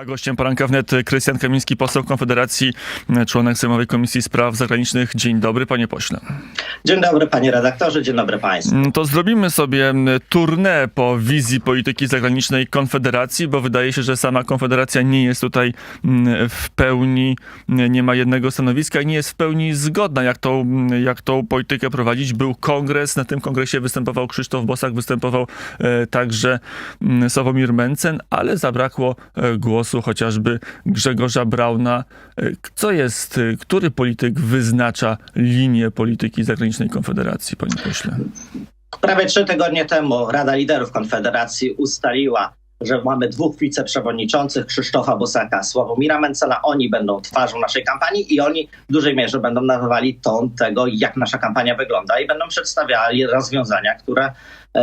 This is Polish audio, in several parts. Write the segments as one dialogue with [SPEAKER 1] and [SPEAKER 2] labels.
[SPEAKER 1] A gościem poranka wnet Krystian Kamiński, poseł Konfederacji, członek Sejmowej Komisji Spraw Zagranicznych. Dzień dobry, panie pośle.
[SPEAKER 2] Dzień dobry panie redaktorze, dzień dobry państwu.
[SPEAKER 1] Mm, To zrobimy sobie tournée po wizji polityki zagranicznej Konfederacji, bo wydaje się, że sama Konfederacja nie jest tutaj w pełni, nie ma jednego stanowiska i nie jest w pełni zgodna, jak tą, jak tą politykę prowadzić. Był kongres, na tym kongresie występował Krzysztof Bosak, występował e, także Sławomir Mencen, ale zabrakło e, głosu chociażby Grzegorza Brauna. E, Co jest, e, który polityk wyznacza linię polityki zagranicznej Konfederacji, panie pośle?
[SPEAKER 2] Prawie trzy tygodnie temu Rada Liderów Konfederacji ustaliła, że mamy dwóch wiceprzewodniczących, Krzysztofa Bosaka, Sławomira Mencena. Oni będą twarzą naszej kampanii i oni w dużej mierze będą nadawali ton tego, jak nasza kampania wygląda i będą przedstawiali rozwiązania, które e,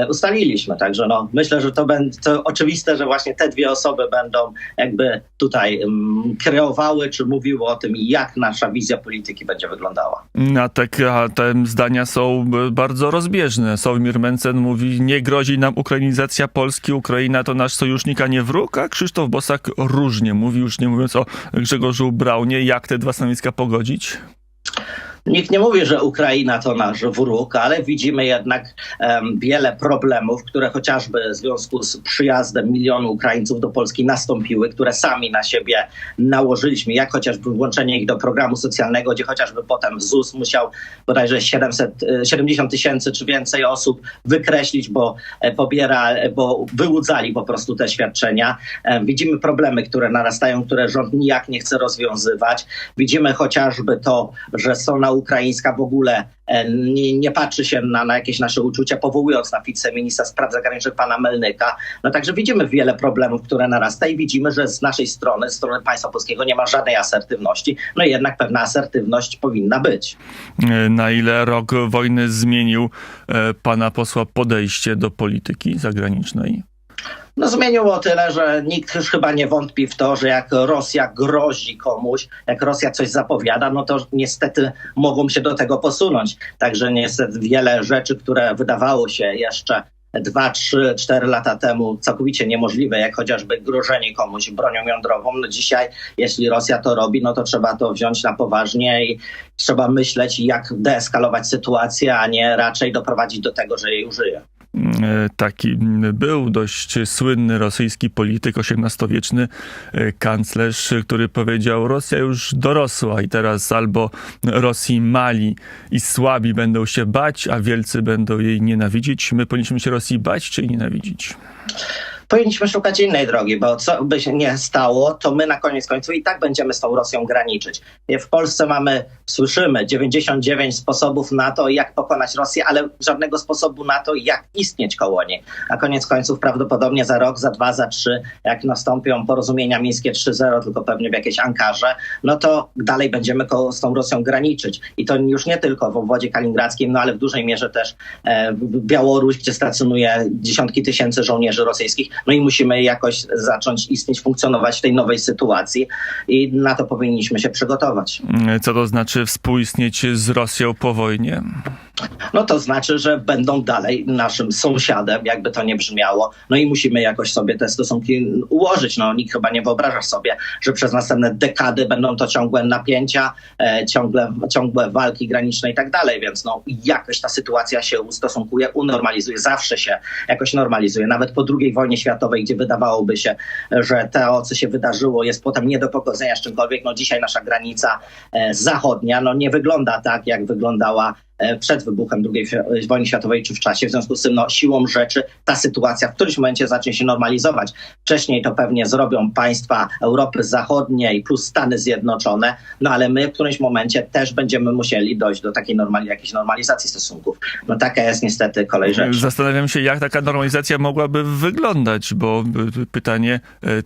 [SPEAKER 2] ustaliliśmy. Także no, myślę, że to będzie to oczywiste, że właśnie te dwie osoby będą jakby tutaj um, kreowały czy mówiły o tym, jak nasza wizja polityki będzie wyglądała.
[SPEAKER 1] A, tak, a te zdania są e, bardzo rozbieżne. Sławomir Mencen mówi, nie grozi nam ukrainizacja Polski, Ukraina to nasz sojusznik, a nie wróg, a Krzysztof Bosak różnie mówi, już nie mówiąc o Grzegorzu Braunie. Jak te dwa stanowiska pogodzić?
[SPEAKER 2] Nikt nie mówi, że Ukraina to nasz wróg, ale widzimy jednak um, wiele problemów, które chociażby w związku z przyjazdem milionu Ukraińców do Polski nastąpiły, które sami na siebie nałożyliśmy, jak chociażby włączenie ich do programu socjalnego, gdzie chociażby potem ZUS musiał bodajże 700, e, 70 tysięcy czy więcej osób wykreślić, bo e, pobiera, e, bo wyłudzali po prostu te świadczenia. E, Widzimy problemy, które narastają, które rząd nijak nie chce rozwiązywać. Widzimy chociażby to, że ukraińska w ogóle e, nie, nie patrzy się na, na jakieś nasze uczucia, powołując na wiceministra spraw zagranicznych pana Melnyka. No także widzimy wiele problemów, które narasta i widzimy, że z naszej strony, z strony państwa polskiego nie ma żadnej asertywności. No jednak pewna asertywność powinna być.
[SPEAKER 1] E, Na ile rok wojny zmienił e, pana posła podejście do polityki zagranicznej?
[SPEAKER 2] No zmieniło tyle, że nikt już chyba nie wątpi w to, że jak Rosja grozi komuś, jak Rosja coś zapowiada, no to niestety mogą się do tego posunąć. Także niestety wiele rzeczy, które wydawało się jeszcze dwa, trzy, cztery lata temu całkowicie niemożliwe, jak chociażby grożenie komuś bronią jądrową. No dzisiaj, jeśli Rosja to robi, no to trzeba to wziąć na poważnie i trzeba myśleć, jak deeskalować sytuację, a nie raczej doprowadzić do tego, że jej użyje.
[SPEAKER 1] E, taki był dość słynny rosyjski polityk, XVIII-wieczny e, kanclerz, który powiedział: Rosja już dorosła i teraz albo Rosji mali i słabi będą się bać, a wielcy będą jej nienawidzić. My powinniśmy się Rosji bać czy nienawidzić?
[SPEAKER 2] Powinniśmy szukać innej drogi, bo co by się nie stało, to my na koniec końców i tak będziemy z tą Rosją graniczyć. W Polsce mamy, słyszymy, 99 sposobów na to, jak pokonać Rosję, ale żadnego sposobu na to, jak istnieć koło niej. Na koniec końców prawdopodobnie za rok, za dwa, za trzy, jak nastąpią porozumienia mińskie 3.0, tylko pewnie w jakiejś Ankarze, no to dalej będziemy koło, z tą Rosją graniczyć. I to już nie tylko w obwodzie kaliningradzkim, no ale w dużej mierze też e, Białoruś, gdzie stacjonuje dziesiątki tysięcy żołnierzy rosyjskich. No i musimy jakoś zacząć istnieć, funkcjonować w tej nowej sytuacji i na to powinniśmy się przygotować.
[SPEAKER 1] Co to znaczy współistnieć z Rosją po wojnie?
[SPEAKER 2] No to znaczy, że będą dalej naszym sąsiadem, jakby to nie brzmiało. No i musimy jakoś sobie te stosunki ułożyć. No nikt chyba nie wyobraża sobie, że przez następne dekady będą to ciągłe napięcia, e, ciągle, ciągłe walki graniczne i tak dalej, więc no jakoś ta sytuacja się ustosunkuje, unormalizuje, zawsze się jakoś normalizuje. Nawet po II wojnie światowej, gdzie wydawałoby się, że to, co się wydarzyło, jest potem nie do pogodzenia z czymkolwiek, no dzisiaj nasza granica e, zachodnia no nie wygląda tak, jak wyglądała przed wybuchem II fi- wojny światowej czy w czasie. W związku z tym no, siłą rzeczy ta sytuacja w którymś momencie zacznie się normalizować. Wcześniej to pewnie zrobią państwa Europy Zachodniej plus Stany Zjednoczone, no ale my w którymś momencie też będziemy musieli dojść do takiej normali- jakiejś normalizacji stosunków. No taka jest niestety kolej rzeczy.
[SPEAKER 1] Zastanawiam się, jak taka normalizacja mogłaby wyglądać, bo y, pytanie,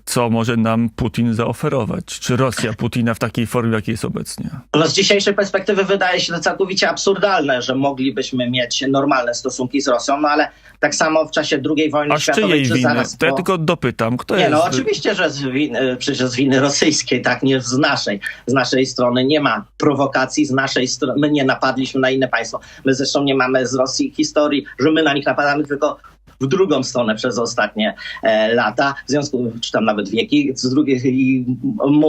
[SPEAKER 1] co może nam Putin zaoferować? Czy Rosja Putina w takiej formie, jakiej jest obecnie?
[SPEAKER 2] No z dzisiejszej perspektywy wydaje się to całkowicie absurdalne, że moglibyśmy mieć normalne stosunki z Rosją, no ale tak samo w czasie II wojny światowej, czy
[SPEAKER 1] winy?
[SPEAKER 2] zaraz
[SPEAKER 1] To ja tylko dopytam, kto
[SPEAKER 2] Nie,
[SPEAKER 1] jest...
[SPEAKER 2] no oczywiście, że z winy, przecież z winy rosyjskiej, tak, nie z naszej. Z naszej strony nie ma prowokacji, z naszej strony my nie napadliśmy na inne państwo. My zresztą nie mamy z Rosji historii, że my na nich napadamy, tylko w drugą stronę przez ostatnie e, lata, w związku, czy tam nawet wieki, z drugiej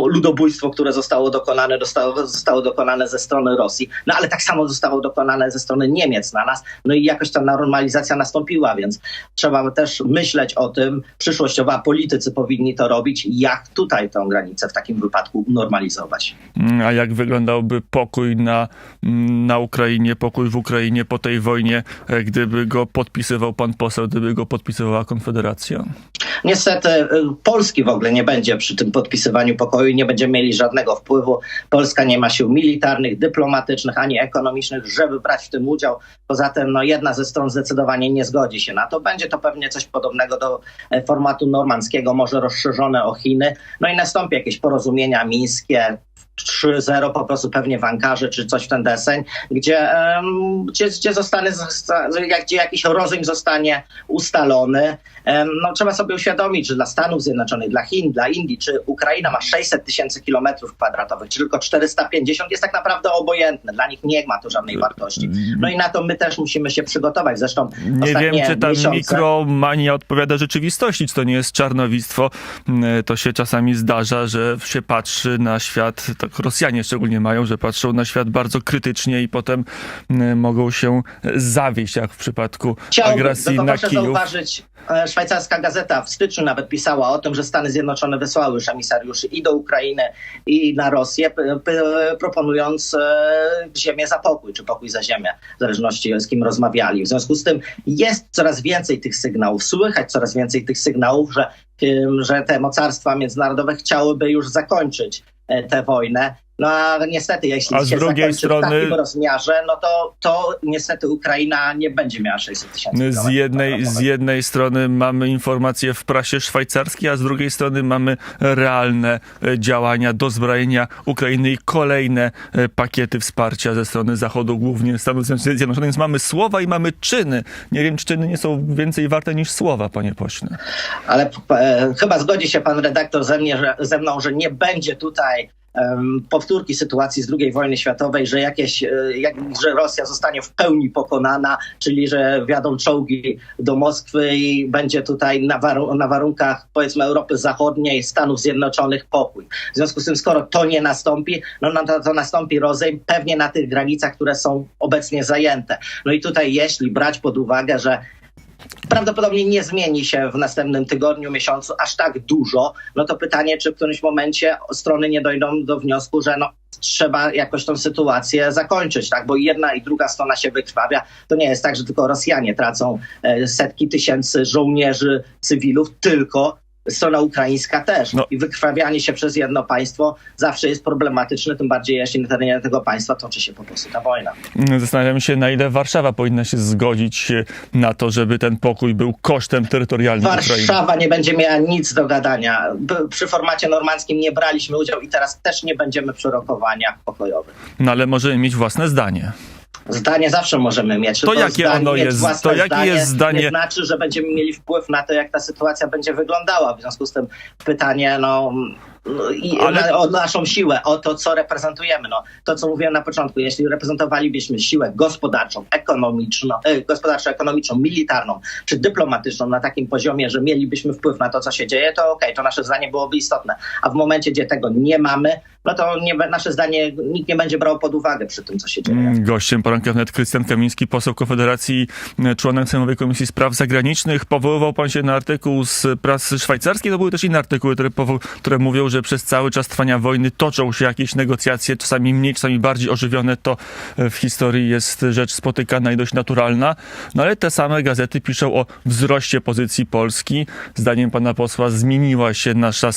[SPEAKER 2] ludobójstwo, które zostało dokonane, zostało, zostało dokonane ze strony Rosji, no ale tak samo zostało dokonane ze strony Niemiec na nas, no i jakoś ta normalizacja nastąpiła, więc trzeba też myśleć o tym. Przyszłościowo, a politycy powinni to robić, jak tutaj tę granicę w takim wypadku normalizować.
[SPEAKER 1] Mm, A jak wyglądałby pokój na, mm, na Ukrainie, pokój w Ukrainie po tej wojnie, e, gdyby go podpisywał pan poseł, gdyby go podpisywała Konfederacja?
[SPEAKER 2] Niestety y, Polski w ogóle nie będzie przy tym podpisywaniu pokoju, nie będziemy mieli żadnego wpływu. Polska nie ma sił militarnych, dyplomatycznych ani ekonomicznych, żeby brać w tym udział. Poza tym no, jedna ze stron zdecydowanie nie zgodzi się na to. Będzie to pewnie coś podobnego do e, formatu normandzkiego, może rozszerzone o Chiny. No i nastąpi jakieś porozumienia mińskie. 3-0 po prostu pewnie w Ankarze czy coś w ten deseń, gdzie, gdzie, gdzie zostanie, gdzie jakiś rozejm zostanie ustalony. No, trzeba sobie uświadomić, że dla Stanów Zjednoczonych, dla Chin, dla Indii, czy Ukraina ma 600 tysięcy kilometrów kwadratowych, czy tylko 450, jest tak naprawdę obojętne. Dla nich nie ma to żadnej wartości. No i na to my też musimy się przygotować. Zresztą
[SPEAKER 1] Nie wiem, czy ta
[SPEAKER 2] miesiące...
[SPEAKER 1] mikromania odpowiada rzeczywistości, czy to nie jest czarnowictwo. Mm, To się czasami zdarza, że się patrzy na świat, tak Rosjanie szczególnie mają, że patrzą na świat bardzo krytycznie i potem mm, mogą się zawieść, jak w przypadku
[SPEAKER 2] Chciałbym,
[SPEAKER 1] agresji na
[SPEAKER 2] proszę
[SPEAKER 1] Kijów.
[SPEAKER 2] zauważyć, e, szwajcarska gazeta w styczniu nawet pisała o tym, że Stany Zjednoczone wysłały już emisariuszy i do Ukrainy, i na Rosję, proponując e, ziemię za pokój, czy pokój za ziemię, w zależności z kim rozmawiali. W związku z tym jest coraz więcej tych sygnałów, słychać coraz więcej tych sygnałów, że, że te mocarstwa międzynarodowe chciałyby już zakończyć tę wojnę. No a niestety, jeśli
[SPEAKER 1] A z
[SPEAKER 2] się
[SPEAKER 1] drugiej strony-
[SPEAKER 2] w takim rozmiarze, no to, to niestety Ukraina nie będzie miała 600 tysięcy
[SPEAKER 1] Z jednej, z jednej strony mamy informacje w prasie szwajcarskiej, a z drugiej strony mamy realne e, działania dozbrojenia Ukrainy i kolejne e, pakiety wsparcia ze strony Zachodu, głównie Stanów Zjednoczonych. Więc mamy słowa i mamy czyny. Nie wiem, czy czyny nie są więcej warte niż słowa, panie pośle.
[SPEAKER 2] Ale e, chyba zgodzi się pan redaktor ze, mnie, że, ze mną, że nie będzie tutaj powtórki sytuacji z II wojny światowej, że jakieś, e, jak, że Rosja zostanie w pełni pokonana, czyli że wjadą czołgi do Moskwy i będzie tutaj na, na warunkach powiedzmy Europy Zachodniej, Stanów Zjednoczonych pokój. W związku z tym, skoro to nie nastąpi, no, no to, to nastąpi rozejm pewnie na tych granicach, które są obecnie zajęte. No i tutaj jeśli brać pod uwagę, że prawdopodobnie nie zmieni się w następnym tygodniu, miesiącu aż tak dużo, no to pytanie, czy w którymś momencie strony nie dojdą do wniosku, że no, trzeba jakoś tą sytuację zakończyć, tak? Bo jedna i druga strona się wykrwawia. To nie jest tak, że tylko Rosjanie tracą e, setki tysięcy żołnierzy, cywilów, tylko strona ukraińska też.
[SPEAKER 1] No.
[SPEAKER 2] I wykrwawianie się przez jedno państwo zawsze jest problematyczne, tym bardziej jeśli na terenie tego państwa toczy się po prostu ta wojna.
[SPEAKER 1] Zastanawiam się, na ile Warszawa powinna się zgodzić na to, żeby ten pokój był kosztem terytorialnym Ukrainy.
[SPEAKER 2] Warszawa nie będzie miała nic do gadania. Przy formacie normandzkim nie braliśmy udziału i teraz też nie będziemy przy rokowaniach pokojowych.
[SPEAKER 1] No ale możemy mieć własne zdanie.
[SPEAKER 2] Zdanie zawsze możemy mieć.
[SPEAKER 1] To
[SPEAKER 2] tylko
[SPEAKER 1] jakie
[SPEAKER 2] zdanie,
[SPEAKER 1] ono jest?
[SPEAKER 2] własne
[SPEAKER 1] To jakie
[SPEAKER 2] zdanie
[SPEAKER 1] jest zdanie?
[SPEAKER 2] Nie znaczy, że będziemy mieli wpływ na to, jak ta sytuacja będzie wyglądała. W związku z tym pytanie, no. No
[SPEAKER 1] Ale-
[SPEAKER 2] o naszą siłę, o to, co reprezentujemy. No, to, co mówiłem na początku, jeśli reprezentowalibyśmy siłę gospodarczą, ekonomiczną, e, gospodarczo-ekonomiczną, militarną czy dyplomatyczną na takim poziomie, że mielibyśmy wpływ na to, co się dzieje, to okej, to nasze zdanie byłoby istotne. A w momencie, gdzie tego nie mamy, no to nie, nasze zdanie nikt nie będzie brał pod uwagę przy tym, co się dzieje.
[SPEAKER 1] Mm, Gościem poranka wnet Krystian Kamiński, poseł Konfederacji, e, członek Sejmowej Komisji Spraw Zagranicznych. Powoływał pan się na artykuł z prasy szwajcarskiej. To były też inne artykuły, które, które mówią, że przez cały czas trwania wojny toczą się jakieś negocjacje, czasami mniej, czasami bardziej ożywione. To e, w historii jest rzecz spotykana i dość naturalna. No ale te same gazety piszą o wzroście pozycji Polski. Zdaniem pana posła zmieniła się nasza,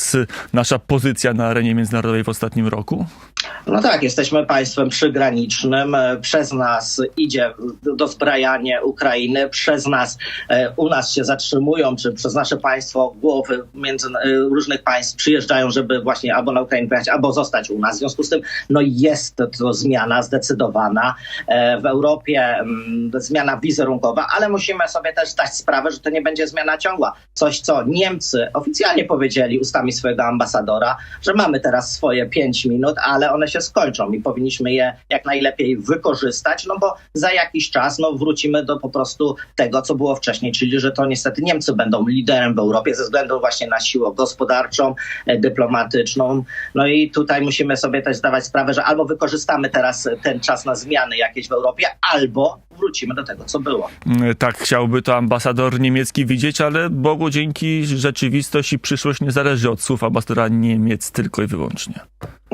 [SPEAKER 1] nasza pozycja na arenie międzynarodowej w ostatnim roku?
[SPEAKER 2] No tak, jesteśmy państwem przygranicznym. e, Przez nas idzie dozbrajanie Ukrainy, przez nas e, u nas się zatrzymują, czy przez nasze państwo głowy między e, różnych państw przyjeżdżają, żeby właśnie albo na Ukrainę pojechać, albo zostać u nas. W związku z tym no jest to, zmiana zdecydowana w Europie, mm, zmiana wizerunkowa, ale musimy sobie też dać sprawę, że to nie będzie zmiana ciągła. Coś, co Niemcy oficjalnie powiedzieli ustami swojego ambasadora, że mamy teraz swoje pięć minut, ale one się skończą i powinniśmy je jak najlepiej wykorzystać, no bo za jakiś czas no, wrócimy do po prostu tego, co było wcześniej, czyli że to niestety Niemcy będą liderem w Europie ze względu właśnie na siłę gospodarczą, e, dyplomatyczną. No i tutaj musimy sobie też zdawać sprawę, że albo wykorzystamy teraz ten czas na zmiany jakieś w Europie, albo wrócimy do tego, co było.
[SPEAKER 1] Mm, Tak chciałby to ambasador niemiecki widzieć, ale Bogu dzięki rzeczywistość i przyszłość nie zależy od słów ambasadora Niemiec tylko i wyłącznie.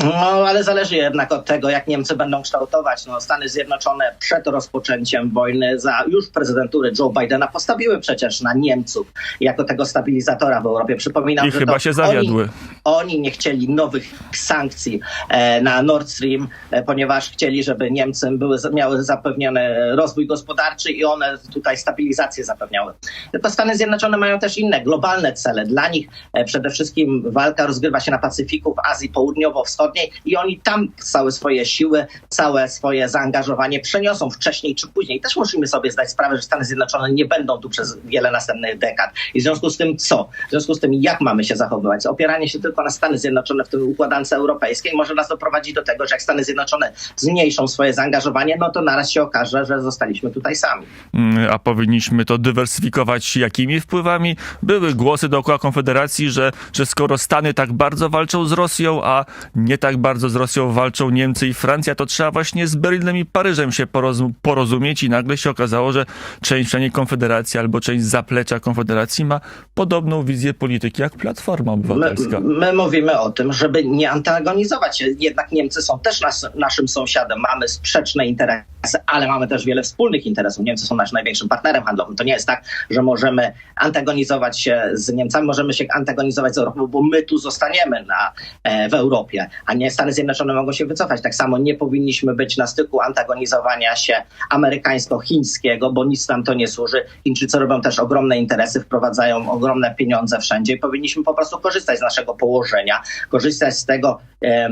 [SPEAKER 2] No, ale zależy jednak od tego, jak Niemcy będą kształtować. No, Stany Zjednoczone przed rozpoczęciem wojny za już prezydentury Joe Bidena postawiły przecież na Niemców jako tego stabilizatora w Europie. Przypominam,
[SPEAKER 1] I
[SPEAKER 2] że
[SPEAKER 1] chyba
[SPEAKER 2] to
[SPEAKER 1] się zawiodły.
[SPEAKER 2] Oni, oni nie chcieli nowych sankcji e, na Nord Stream, e, ponieważ chcieli, żeby Niemcy były, miały zapewniony rozwój gospodarczy i one tutaj stabilizację zapewniały. Tylko Stany Zjednoczone mają też inne globalne cele. Dla nich e, przede wszystkim walka rozgrywa się na Pacyfiku, w Azji Południowo-Wschodniej i oni tam całe swoje siły, całe swoje zaangażowanie przeniosą wcześniej czy później. Też musimy sobie zdać sprawę, że Stany Zjednoczone nie będą tu przez wiele następnych dekad. I w związku z tym co? W związku z tym jak mamy się zachowywać? Opieranie się tylko na Stany Zjednoczone w tym układance europejskiej może nas doprowadzić do tego, że jak Stany Zjednoczone zmniejszą swoje zaangażowanie, no to naraz się okaże, że zostaliśmy tutaj sami.
[SPEAKER 1] Mm, A powinniśmy to dywersyfikować jakimi wpływami? Były głosy dookoła Konfederacji, że, że skoro Stany tak bardzo walczą z Rosją, a nie tak bardzo z Rosją walczą Niemcy i Francja, to trzeba właśnie z Berlinem i Paryżem się porozum- porozumieć i nagle się okazało, że część przynajmniej Konfederacji albo część zaplecza Konfederacji ma podobną wizję polityki jak Platforma
[SPEAKER 2] My,
[SPEAKER 1] Obywatelska.
[SPEAKER 2] my mówimy o tym, żeby nie antagonizować się. Jednak Niemcy są też nas, naszym sąsiadem. Mamy sprzeczne interesy, ale mamy też wiele wspólnych interesów. Niemcy są naszym największym partnerem handlowym. To nie jest tak, że możemy antagonizować się z Niemcami, możemy się antagonizować z Europą, bo my tu zostaniemy na, e, w Europie, a nie Stany Zjednoczone mogą się wycofać. Tak samo nie powinniśmy być na styku antagonizowania się amerykańsko-chińskiego, bo nic nam to nie służy. Chińczycy robią też ogromne interesy, wprowadzają ogromne pieniądze wszędzie i powinniśmy po prostu korzystać z naszego położenia, korzystać z tego,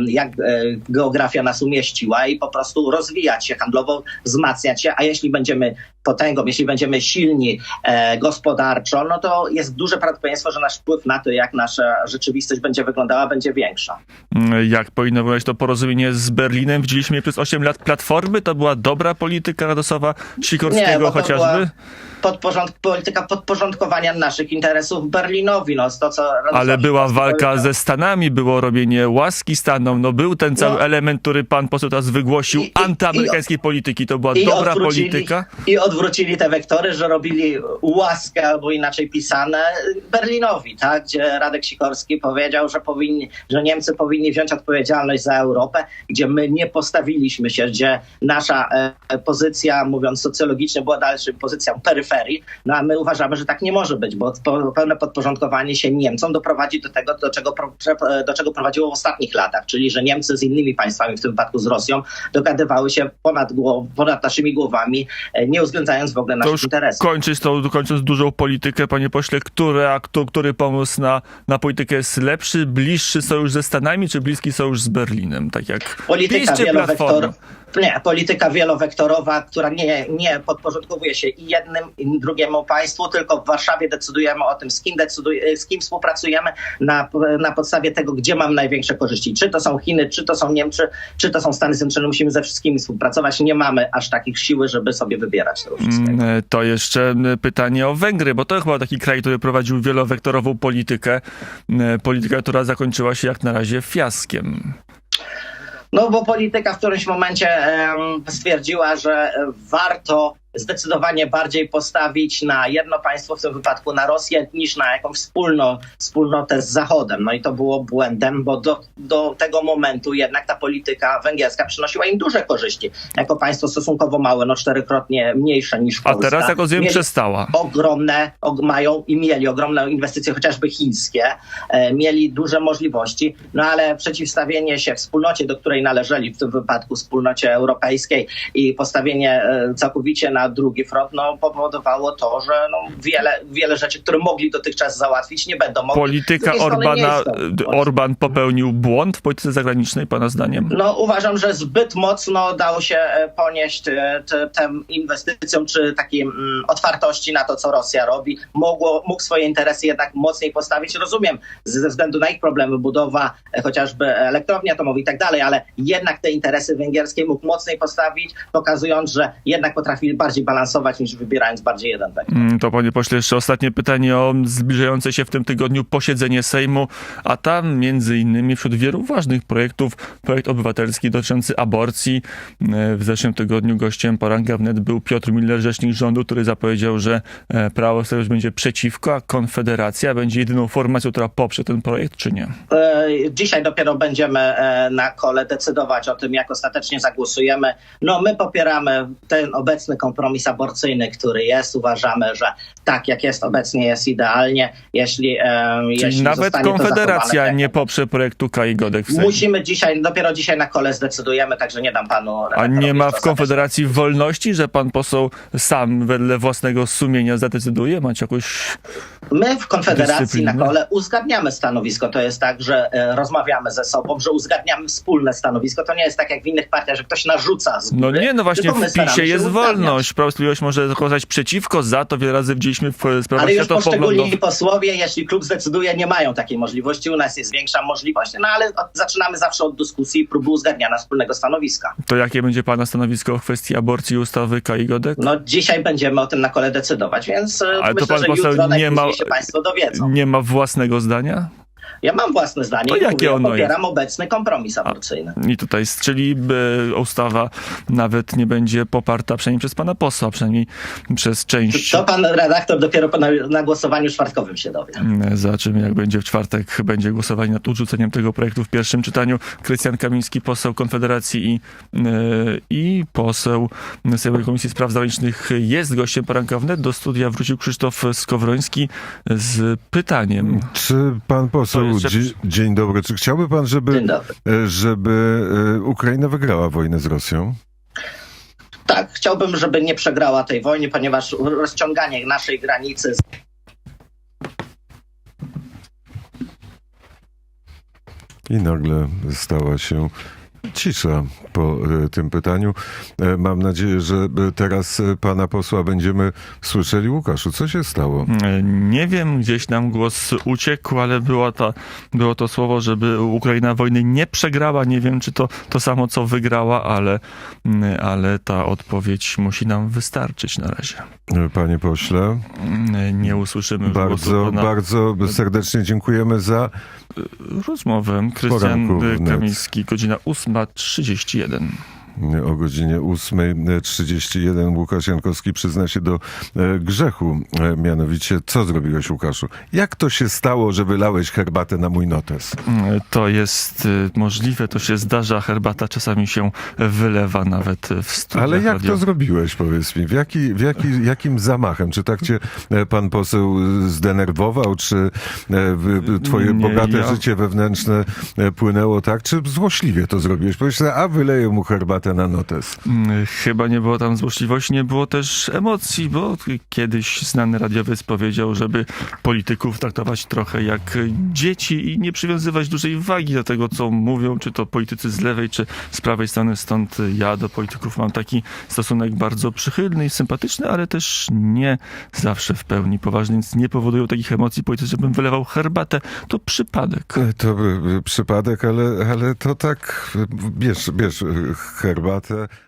[SPEAKER 2] jak e, geografia nas umieściła i po prostu rozwijać się handlowo, wzmacniać się, a jeśli będziemy potęgą, jeśli będziemy silni e, gospodarczo, no to jest duże prawdopodobieństwo, że nasz wpływ na to, jak nasza rzeczywistość będzie wyglądała, będzie większa.
[SPEAKER 1] Mm, Jak powinno wyglądać to porozumienie z Berlinem? Widzieliśmy je przez 8 lat Platformy. To była dobra polityka Radosława Sikorskiego
[SPEAKER 2] Nie,
[SPEAKER 1] chociażby?
[SPEAKER 2] była Podporząd- polityka podporządkowania naszych interesów Berlinowi. No, to, co
[SPEAKER 1] Ale była walka
[SPEAKER 2] powiedział.
[SPEAKER 1] ze Stanami, było robienie łaski Stanom, no był ten cały
[SPEAKER 2] No.
[SPEAKER 1] element, który pan poseł teraz wygłosił,
[SPEAKER 2] I-
[SPEAKER 1] antyamerykańskiej polityki. To była dobra polityka.
[SPEAKER 2] I odwrócili te wektory, że robili łaskę, albo inaczej pisane, Berlinowi, tak? gdzie Radek Sikorski powiedział, że, powinni, że Niemcy powinni wziąć odpowiedzialność za Europę, gdzie my nie postawiliśmy się, gdzie nasza e, pozycja, mówiąc socjologicznie, była dalszą pozycją peryferii, no a my uważamy, że tak nie może być, bo pełne podporządkowanie się Niemcom doprowadzi do tego, do czego, do czego prowadziło w ostatnich latach, czyli że Niemcy z innymi państwami, w tym wypadku z Rosją, dogadywały się ponad, głow, ponad naszymi głowami, e, nie uwzględniając w ogóle
[SPEAKER 1] To
[SPEAKER 2] naszych
[SPEAKER 1] już
[SPEAKER 2] interesów.
[SPEAKER 1] kończyć tą, kończąc dużą politykę, panie pośle, który, a kto, który pomysł na, na politykę jest lepszy? Bliższy sojusz ze Stanami, czy bliski sojusz z Berlinem? Tak jak
[SPEAKER 2] Polityka.
[SPEAKER 1] Platforma?
[SPEAKER 2] Nie, polityka wielowektorowa, która nie, nie podporządkowuje się i jednym, drugiemu państwu, tylko w Warszawie decydujemy o tym, z kim, decyduj, z kim współpracujemy na, na podstawie tego, gdzie mamy największe korzyści. Czy to są Chiny, czy to są Niemcy, czy to są Stany Zjednoczone. Musimy ze wszystkimi współpracować. Nie mamy aż takich siły, żeby sobie wybierać tego wszystkiego.
[SPEAKER 1] Mm, To jeszcze pytanie o Węgry, bo to chyba taki kraj, który prowadził wielowektorową politykę. Mm, Polityka, która zakończyła się jak na razie fiaskiem.
[SPEAKER 2] No bo polityka w którymś momencie stwierdziła, że e, warto zdecydowanie bardziej postawić na jedno państwo, w tym wypadku na Rosję, niż na jakąś wspólną, wspólnotę z Zachodem. No i to było błędem, bo do, do tego momentu jednak ta polityka węgierska przynosiła im duże korzyści. Jako państwo stosunkowo małe, no czterokrotnie mniejsze niż
[SPEAKER 1] A
[SPEAKER 2] Polska.
[SPEAKER 1] teraz, jak rozumiem, przestała.
[SPEAKER 2] ogromne, og, mają i mieli ogromne inwestycje, chociażby chińskie, e, mieli duże możliwości, no ale przeciwstawienie się wspólnocie, do której należeli, w tym wypadku wspólnocie europejskiej i postawienie e, całkowicie na na drugi front, no powodowało to, że no, wiele, wiele rzeczy, które mogli dotychczas załatwić, nie będą mogli.
[SPEAKER 1] Polityka Orbana, Orban popełnił błąd w polityce zagranicznej, pana zdaniem?
[SPEAKER 2] No uważam, że zbyt mocno dało się e, ponieść e, tym inwestycjom, czy takiej mm, otwartości na to, co Rosja robi. Mogło, mógł swoje interesy jednak mocniej postawić. Rozumiem, ze względu na ich problemy, budowa e, chociażby elektrowni atomowej i tak dalej, ale jednak te interesy węgierskie mógł mocniej postawić, pokazując, że jednak potrafi bardziej balansować niż wybierając bardziej jeden wektor.
[SPEAKER 1] Mm, To panie pośle, jeszcze ostatnie pytanie o zbliżające się w tym tygodniu posiedzenie Sejmu, a tam między innymi wśród wielu ważnych projektów, projekt obywatelski dotyczący aborcji. E, W zeszłym tygodniu gościem poranka wnet był Piotr Miller, rzecznik rządu, który zapowiedział, że e, Prawo Sojusz będzie przeciwko, a Konfederacja będzie jedyną formacją, która poprze ten projekt, czy nie?
[SPEAKER 2] E, Dzisiaj dopiero będziemy na kole decydować o tym, jak ostatecznie zagłosujemy. No, my popieramy ten obecny kompromis aborcyjny, który jest. Uważamy, że tak jak jest obecnie, jest idealnie. Jeśli,
[SPEAKER 1] Czyli
[SPEAKER 2] jeśli
[SPEAKER 1] nawet Konfederacja
[SPEAKER 2] zachowane,
[SPEAKER 1] nie poprze projektu Kai Godek w Sejmie.
[SPEAKER 2] Musimy dzisiaj, dopiero dzisiaj na kole zdecydujemy, także nie dam panu.
[SPEAKER 1] A nie ma w Konfederacji wolności, że pan poseł sam wedle własnego sumienia zadecyduje? Macie jakąś...
[SPEAKER 2] My w Konfederacji na kole uzgadniamy stanowisko. To jest tak, że e, rozmawiamy ze sobą, że uzgadniamy wspólne stanowisko. To nie jest tak jak w innych partiach, że ktoś narzuca z
[SPEAKER 1] No
[SPEAKER 2] góry,
[SPEAKER 1] nie, no właśnie w PiSie jest wolność. Sprawiedliwość może głosować przeciwko, za to wiele razy widzieliśmy w e, sprawach
[SPEAKER 2] Ale już poszczególni posłowie, jeśli klub zdecyduje, nie mają takiej możliwości. U nas jest większa możliwość, no ale od, zaczynamy zawsze od dyskusji i próby uzgadniania wspólnego stanowiska.
[SPEAKER 1] To jakie będzie pana stanowisko w kwestii aborcji ustawy Kai Godek?
[SPEAKER 2] No dzisiaj będziemy o tym na kole decydować, więc e,
[SPEAKER 1] Ale to
[SPEAKER 2] myślę,
[SPEAKER 1] pan
[SPEAKER 2] że
[SPEAKER 1] poseł nie ma-
[SPEAKER 2] się państwo dowiedzą.
[SPEAKER 1] Nie ma własnego zdania?
[SPEAKER 2] Ja mam własne zdanie
[SPEAKER 1] To
[SPEAKER 2] i
[SPEAKER 1] jakie
[SPEAKER 2] mówię,
[SPEAKER 1] ono
[SPEAKER 2] popieram obecny kompromis aborcyjny.
[SPEAKER 1] I tutaj, czyli ustawa nawet nie będzie poparta przynajmniej przez pana posła, przynajmniej przez część.
[SPEAKER 2] To pan redaktor dopiero po na, na głosowaniu czwartkowym się dowie.
[SPEAKER 1] Mm, Zobaczymy, jak będzie w czwartek. Będzie głosowanie nad odrzuceniem tego projektu w pierwszym czytaniu. Krystian Kamiński, poseł Konfederacji i, e, i poseł Sejmowej Komisji Spraw Zagranicznych jest gościem poranka wnet. Do studia wrócił Krzysztof Skowroński z pytaniem.
[SPEAKER 3] Czy pan poseł,
[SPEAKER 1] Jest-
[SPEAKER 3] dzie- dzień dobry, czy chciałby pan, żeby, e, żeby e, Ukraina wygrała wojnę z Rosją?
[SPEAKER 2] Tak, chciałbym, żeby nie przegrała tej wojny, ponieważ rozciąganie naszej granicy z
[SPEAKER 3] I nagle stała się cisza po e, tym pytaniu. E, Mam nadzieję, że e, teraz pana posła będziemy słyszeli. Łukaszu, co się stało?
[SPEAKER 1] Nie wiem, gdzieś nam głos uciekł, ale było to, było to słowo, żeby Ukraina wojny nie przegrała. Nie wiem, czy to to samo, co wygrała, ale, ale ta odpowiedź musi nam wystarczyć na razie.
[SPEAKER 3] Panie pośle,
[SPEAKER 1] Nie usłyszymy
[SPEAKER 3] bardzo,
[SPEAKER 1] głosu pana
[SPEAKER 3] bardzo serdecznie dziękujemy za
[SPEAKER 1] rozmowę. Krystian. Kamiński, godzina 8.31.
[SPEAKER 3] O godzinie 8.31 Łukasz Jankowski przyzna się do e, grzechu. E, mianowicie, co zrobiłeś, Łukaszu? Jak to się stało, że wylałeś herbatę na mój notes?
[SPEAKER 1] Mm, To jest y, możliwe, to się zdarza. Herbata czasami się wylewa nawet w studiach
[SPEAKER 3] Ale jak
[SPEAKER 1] radio.
[SPEAKER 3] to zrobiłeś, powiedz mi? W, jaki, w jaki, jakim zamachem? Czy tak cię e, pan poseł e, zdenerwował? Czy e, twoje
[SPEAKER 1] Nie,
[SPEAKER 3] bogate
[SPEAKER 1] ja-
[SPEAKER 3] życie wewnętrzne e, płynęło tak? Czy złośliwie to zrobiłeś? Powiedz, a wyleję mu herbatę na notes.
[SPEAKER 1] Mm, Chyba nie było tam złośliwości, nie było też emocji, bo kiedyś znany radiowiec powiedział, żeby polityków traktować trochę jak dzieci i nie przywiązywać dużej wagi do tego, co mówią, czy to politycy z lewej, czy z prawej strony. Stąd ja do polityków mam taki stosunek bardzo przychylny i sympatyczny, ale też nie zawsze w pełni poważny, więc nie powodują takich emocji politycy, żebym wylewał herbatę. To przypadek.
[SPEAKER 3] E, To przypadek, ale, ale to tak, bierz, bierz e, herbatę, uh,